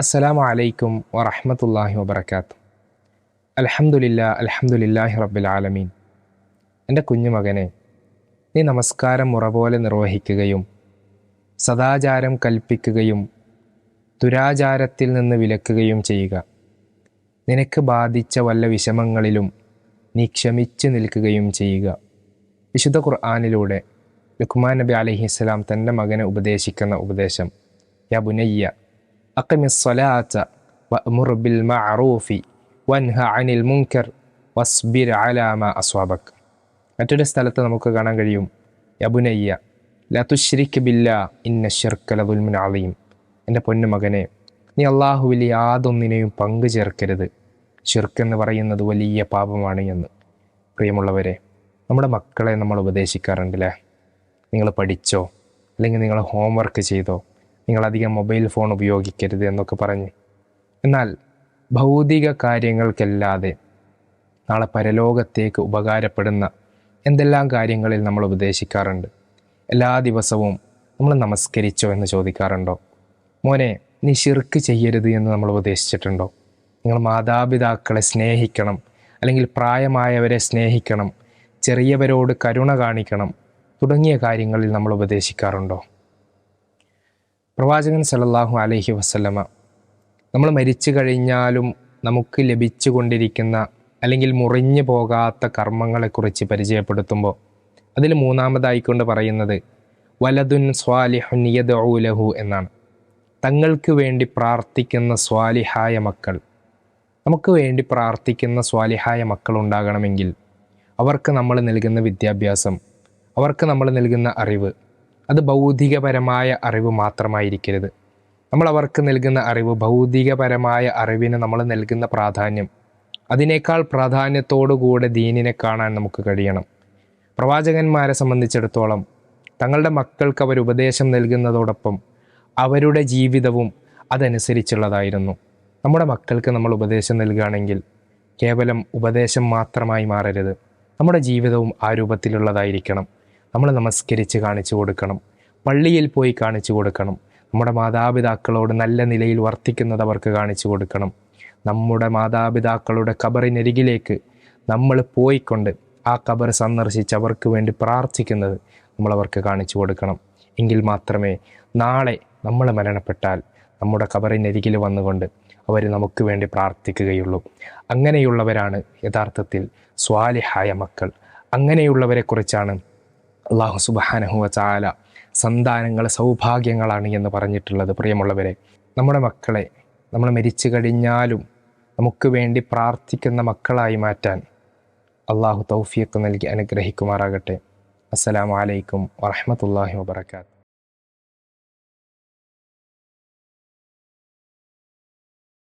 അസ്സലാമു അലൈക്കും വറഹമത്തല്ലാഹി വബർക്കാത്തു അലഹമുല്ല അൽഹംദുലില്ലാഹി റബ്ബിൽ ആലമീൻ. എന്റെ കുഞ്ഞുമകനെ നീ നമസ്കാരം മുറ പോലെ നിർവഹിക്കുകയും സദാചാരം കൽപ്പിക്കുകയും ദുരാചാരത്തിൽ നിന്ന് വിലക്കുകയും ചെയ്യുക. നിനക്ക് ബാധിച്ച വല്ല വിഷമങ്ങളിലും നീ ക്ഷമിച്ചു നിൽക്കുകയും ചെയ്യുക. വിശുദ്ധ ഖുർആാനിലൂടെ ലുക്മാൻ നബി അലഹിസ്സലാം തന്റെ മകനെ ഉപദേശിക്കുന്ന ഉപദേശം യാ ബുനയ്യ അക്കമിസ്വലാത്ത വഅ്മുർ بالمعروف മഅറൂഫി വൻഹ അനിൽ മുൻകർ വസ്ബിർ അലാമ അസ്വാബക് മറ്റൊരു സ്ഥലത്ത് നമുക്ക് കാണാൻ കഴിയും. യബുനയ്യ ലതുശ്രിക്ക് ബില്ല ഇന്ന ഷിർക്കല ദുൽമിൻ അലീം. എന്റെ പൊന്നുമകനെ നീ അള്ളാഹുവിൽ യാതൊന്നിനെയും പങ്കു ചേർക്കരുത്. ഷിർക്ക് എന്ന് പറയുന്നത് വലിയ പാപമാണ് എന്ന്. പ്രിയമുള്ളവരെ നമ്മുടെ മക്കളെ നമ്മൾ ഉപദേശിക്കാറുണ്ടല്ലേ? നിങ്ങൾ പഠിച്ചോ? അല്ലെങ്കിൽ നിങ്ങൾ ഹോംവർക്ക് ചെയ്തോ? നിങ്ങളധികം മൊബൈൽ ഫോൺ ഉപയോഗിക്കരുത് എന്നൊക്കെ പറഞ്ഞ്. എന്നാൽ ഭൗതിക കാര്യങ്ങൾക്കല്ലാതെ നാളെ പരലോകത്തേക്ക് ഉപകാരപ്പെടുന്ന എന്തെല്ലാം കാര്യങ്ങളിൽ നമ്മൾ ഉപദേശിക്കാറുണ്ട്? എല്ലാ ദിവസവും നമ്മൾ നമസ്കരിച്ചോ എന്ന് ചോദിക്കാറുണ്ടോ? മോനെ നീ ശിർക്ക് ചെയ്യരുത് എന്ന് നമ്മൾ ഉപദേശിച്ചിട്ടുണ്ടോ? നിങ്ങൾ മാതാപിതാക്കളെ സ്നേഹിക്കണം അല്ലെങ്കിൽ പ്രായമായവരെ സ്നേഹിക്കണം ചെറിയവരോട് കരുണ കാണിക്കണം തുടങ്ങിയ കാര്യങ്ങളിൽ നമ്മൾ ഉപദേശിക്കാറുണ്ടോ? പ്രവാചകൻ സലല്ലാഹു അലഹി വസല്ലമ നമ്മൾ മരിച്ചു കഴിഞ്ഞാലും നമുക്ക് ലഭിച്ചു കൊണ്ടിരിക്കുന്ന അല്ലെങ്കിൽ മുറിഞ്ഞു പോകാത്ത കർമ്മങ്ങളെക്കുറിച്ച് പരിചയപ്പെടുത്തുമ്പോൾ അതിൽ മൂന്നാമതായിക്കൊണ്ട് പറയുന്നത് വലതുൻ സ്വാലിഹുൻ യദ്ഊലഹു എന്നാണ്. തങ്ങൾക്ക് വേണ്ടി പ്രാർത്ഥിക്കുന്ന സ്വാലിഹായ മക്കൾ നമുക്ക് വേണ്ടി പ്രാർത്ഥിക്കുന്ന സ്വാലിഹായ മക്കൾ ഉണ്ടാകണമെങ്കിൽ അവർക്ക് നമ്മൾ നൽകുന്ന വിദ്യാഭ്യാസം അവർക്ക് നമ്മൾ നൽകുന്ന അറിവ് അത് ഭൗതികപരമായ അറിവ് മാത്രമായിരിക്കരുത്. നമ്മൾ അവർക്ക് നൽകുന്ന അറിവ് ഭൗതികപരമായ അറിവിന് നമ്മൾ നൽകുന്ന പ്രാധാന്യം. അതിനേക്കാൾ പ്രാധാന്യത്തോടുകൂടെ ദീനിനെ കാണാൻ നമുക്ക് കഴിയണം. പ്രവാചകന്മാരെ സംബന്ധിച്ചിടത്തോളം തങ്ങളുടെ മക്കൾക്ക് അവർ ഉപദേശം നൽകുന്നതോടൊപ്പം അവരുടെ ജീവിതവും അതനുസരിച്ചുള്ളതായിരുന്നു. നമ്മുടെ മക്കൾക്ക് നമ്മൾ ഉപദേശം നൽകുകയാണെങ്കിൽ കേവലം ഉപദേശം മാത്രമായി മാറരുത്. നമ്മുടെ ജീവിതവും ആ രൂപത്തിലുള്ളതായിരിക്കണം. നമ്മൾ നമസ്കരിച്ച് കാണിച്ചു കൊടുക്കണം. പള്ളിയിൽ പോയി കാണിച്ചു കൊടുക്കണം. നമ്മുടെ മാതാപിതാക്കളോട് നല്ല നിലയിൽ വർത്തിക്കുന്നത് അവർക്ക് കാണിച്ചു കൊടുക്കണം. നമ്മുടെ മാതാപിതാക്കളുടെ കബറിനരികിലേക്ക് നമ്മൾ പോയിക്കൊണ്ട് ആ കബർ സന്ദർശിച്ച് അവർക്ക് വേണ്ടി പ്രാർത്ഥിക്കുന്നത് നമ്മൾ അവർക്ക് കാണിച്ചു കൊടുക്കണം. എങ്കിൽ മാത്രമേ നാളെ നമ്മൾ മരണപ്പെട്ടാൽ നമ്മുടെ കബറിനരികിൽ വന്നുകൊണ്ട് അവർ നമുക്ക് വേണ്ടി പ്രാർത്ഥിക്കുകയുള്ളൂ. അങ്ങനെയുള്ളവരാണ് യഥാർത്ഥത്തിൽ സ്വാലിഹായ മക്കൾ. അങ്ങനെയുള്ളവരെക്കുറിച്ചാണ് അള്ളാഹു സുബാനഹുവ ചാല സന്താനങ്ങൾ സൗഭാഗ്യങ്ങളാണ് എന്ന് പറഞ്ഞിട്ടുള്ളത് പ്രിയമുള്ളവരെ. നമ്മുടെ മക്കളെ നമ്മൾ മരിച്ചു കഴിഞ്ഞാലും നമുക്ക് വേണ്ടി പ്രാർത്ഥിക്കുന്ന മക്കളായി മാറ്റാൻ അള്ളാഹു തൗഫിയൊക്കെ നൽകി അനുഗ്രഹിക്കുമാറാകട്ടെ. അസ്സലാമു അലൈക്കും വറഹമത്തല്ലാഹി വബർക്കാത്തു